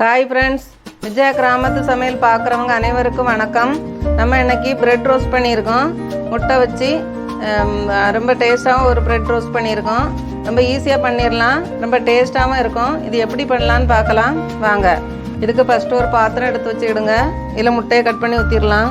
Hi friends Vijaya கிராமத்து சமையல் பார்க்குறவங்க அனைவருக்கும் வணக்கம். நம்ம இன்னைக்கு பிரெட் ரோஸ்ட் பண்ணியிருக்கோம். முட்டை வச்சு ரொம்ப டேஸ்ட்டாகவும் ஒரு பிரெட் ரோஸ்ட் பண்ணியிருக்கோம். ரொம்ப ஈஸியாக பண்ணிடலாம் ரொம்ப டேஸ்ட்டாகவும் இருக்கும். இது எப்படி பண்ணலான்னு பார்க்கலாம். வாங்க. இதுக்கு ஃபஸ்ட்டு ஒரு பாத்திரம் எடுத்து வச்சுக்கிடுங்க இதில் முட்டையை கட் பண்ணி ஊற்றிடலாம்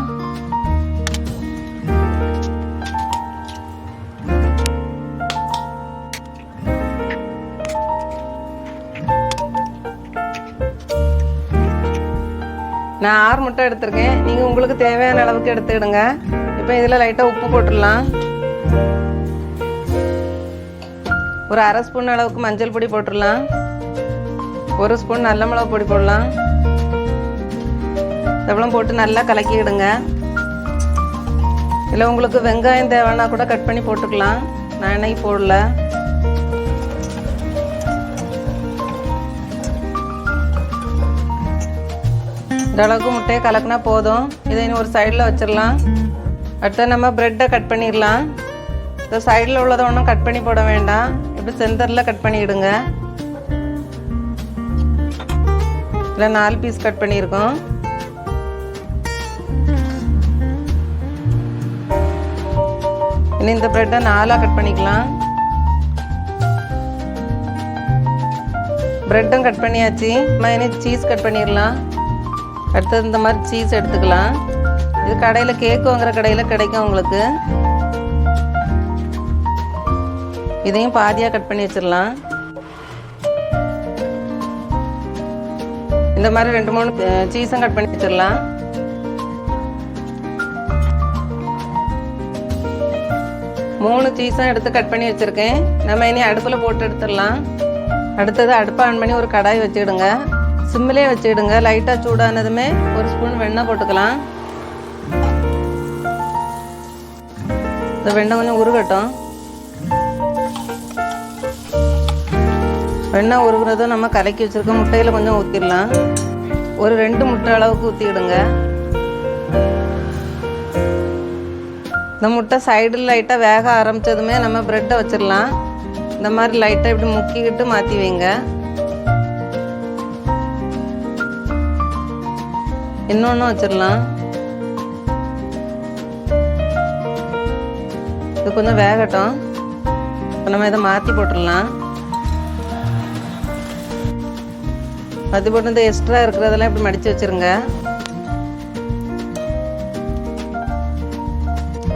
நான் ஆறு முட்டை எடுத்திருக்கேன். நீங்கள் உங்களுக்கு தேவையான அளவுக்கு எடுத்துக்கிடுங்க. இப்போ இதில் லைட்டாக உப்பு போட்டுடலாம். ஒரு அரை ஸ்பூன் அளவுக்கு மஞ்சள் பொடி போட்டுடலாம். ஒரு ஸ்பூன் நல்ல மிளகு பொடி போடலாம். இதெல்லாம் போட்டு நல்லா கலக்கிடுங்க. இல்லை உங்களுக்கு வெங்காயம் தேவைன்னா கூட கட் பண்ணி போட்டுக்கலாம். நான் இன்னைக்கு போடல. இந்த அளவுக்கு முட்டையை கலக்குனா போதும். இதை இன்னும் ஒரு சைடில் வச்சிடலாம். அடுத்து நம்ம ப்ரெட்டை கட் பண்ணிடலாம். இந்த சைடில் உள்ளதை ஒன்றும் கட் பண்ணி போட வேண்டாம். இப்படி சென்டரில் கட் பண்ணிவிடுங்க இல்லை நாலு பீஸ் கட் பண்ணியிருக்கோம். இனி இந்த ப்ரெட்டை நாலாக கட் பண்ணிக்கலாம். ப்ரெட்டும் கட் பண்ணியாச்சு. நம்ம இனி சீஸ் கட் பண்ணிடலாம். அடுத்தது இந்த மாதிரி சீஸ் எடுத்துக்கலாம். இது கடையில் கேக் வாங்குற கடையில் கிடைக்கும் உங்களுக்கு. இதையும் பாதியாக கட் பண்ணி வச்சிடலாம். இந்த மாதிரி ரெண்டு மூணு சீஸும் கட் பண்ணி வச்சிடலாம். மூணு சீஸும் எடுத்து கட் பண்ணி வச்சுருக்கேன். நம்ம இனி அடுப்பில் போட்டு எடுத்துடலாம். அடுத்தது அடுப்பை ஆன் பண்ணி ஒரு கடாய் வச்சுக்கிடுங்க சிம்மிலே வச்சுக்கிடுங்க. லைட்டாக சூடானதுமே ஒரு ஸ்பூன் வெண்ணெய் போட்டுக்கலாம். இந்த வெண்ணெய் கொஞ்சம் உருகட்டும். வெண்ணெய் உருகுறதும் நம்ம கலக்கி வச்சுருக்க முட்டையில் கொஞ்சம் ஊற்றிடலாம் ஒரு ரெண்டு முட்டை அளவுக்கு ஊற்றிக்கிடுங்க இந்த முட்டை சைடில் லைட்டாக வேக ஆரம்பித்ததுமே நம்ம ப்ரெட்டை வச்சிடலாம். இந்த மாதிரி லைட்டாக இப்படி முக்கிக்கிட்டு மாற்றி வைங்க. இன்னொன்று வச்சிடலாம் இது கொஞ்சம் வேகட்டும். இப்போ நம்ம இதை மாற்றி போட்டுடலாம் மாற்றி போட்டு இந்த எக்ஸ்ட்ரா இருக்கிறதெல்லாம் இப்படி மடித்து வச்சிருங்க.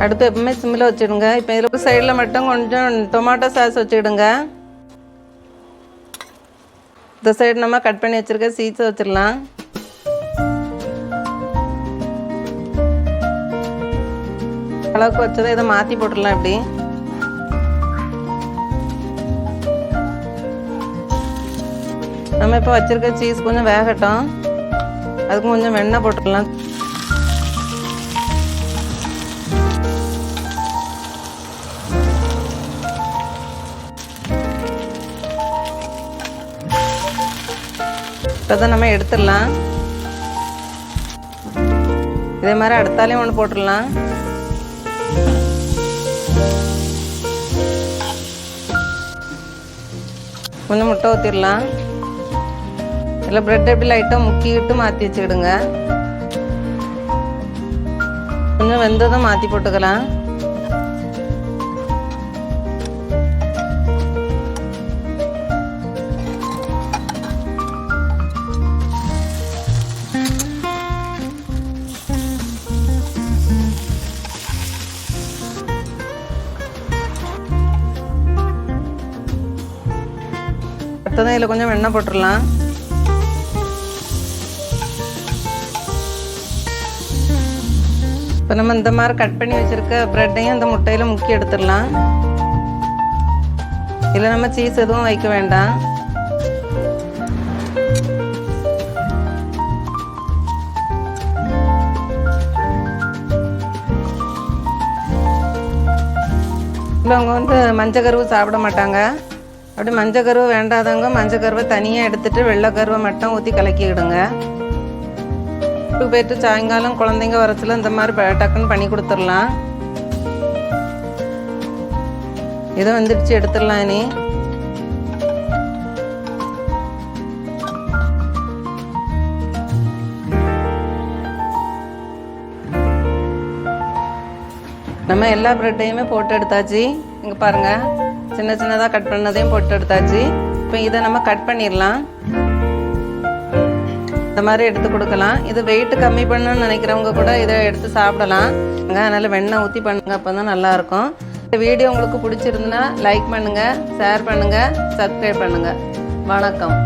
அடுத்து எப்பவுமே சிம்மில் வச்சுடுங்க. இப்போ இதில் சைடில் மட்டும் கொஞ்சம் டொமாட்டோ சாஸ் வச்சுக்கிடுங்க இந்த சைடு நம்ம கட் பண்ணி வச்சுருக்க சீட்ஸை வச்சிடலாம் அளவுக்கு வச்சதை இதை மாற்றி போட்டுடலாம் இப்படி. நம்ம இப்போ வச்சிருக்க சீஸ் கொஞ்சம் வேகட்டும். அதுக்கு கொஞ்சம் வெண்ணெய் போட்டுடலாம். இப்போ நம்ம எடுத்துடலாம். இதே மாதிரி அடுத்தாலையும் ஒன்று போட்டுடலாம். கொஞ்சம் முட்டை ஊற்றிடலாம் இதில் ப்ரெட் எப்படி லைட்டாக முக்கிட்டு மாற்றி வச்சுக்கிடுங்க. கொஞ்சம் வெந்ததும் மாற்றி போட்டுக்கலாம். அடுத்ததான் இதில் கொஞ்சம் வெண்ணெய் போட்டுடலாம். இப்போ நம்ம இந்த மாதிரி கட் பண்ணி வச்சுருக்க ப்ரெட்டையும் இந்த முட்டையில் முக்கி எடுத்துடலாம். இதில் நம்ம சீஸ் எதுவும் வைக்க வேண்டாம். இல்லை அவங்க வந்து மஞ்சள் கருவு சாப்பிட மாட்டாங்க. அப்படி மஞ்சள் கருவை வேண்டாதவங்க மஞ்சள் கருவை தனியாக எடுத்துட்டு வெள்ளை கருவை மட்டும் ஊற்றி கலக்கிக்கிடுங்க. இப்போ போயிட்டு சாயங்காலம் குழந்தைங்க வரத்துல இந்த மாதிரி டக்குன்னு பண்ணி கொடுத்துடலாம். இதை வந்துடுச்சு எடுத்துடலாம் நீ நம்ம எல்லா ப்ரெட்டையுமே போட்டு எடுத்தாச்சு. இங்கே பாருங்கள் சின்ன சின்னதாக கட் பண்ணதையும் போட்டு எடுத்தாச்சு. இப்போ இதை நம்ம கட் பண்ணிடலாம். இந்த மாதிரி எடுத்து கொடுக்கலாம். இது வெயிட் கம்மி பண்ணணும்னு நினைக்கிறவங்க கூட இதை எடுத்து சாப்பிடலாம். அதனால் வெண்ணெய் ஊற்றி பண்ணுங்க அப்போ தான் நல்லாயிருக்கும் இந்த வீடியோ உங்களுக்கு பிடிச்சிருந்தா லைக் பண்ணுங்கள் ஷேர் பண்ணுங்கள் சப்ஸ்கிரைப் பண்ணுங்கள் வணக்கம்.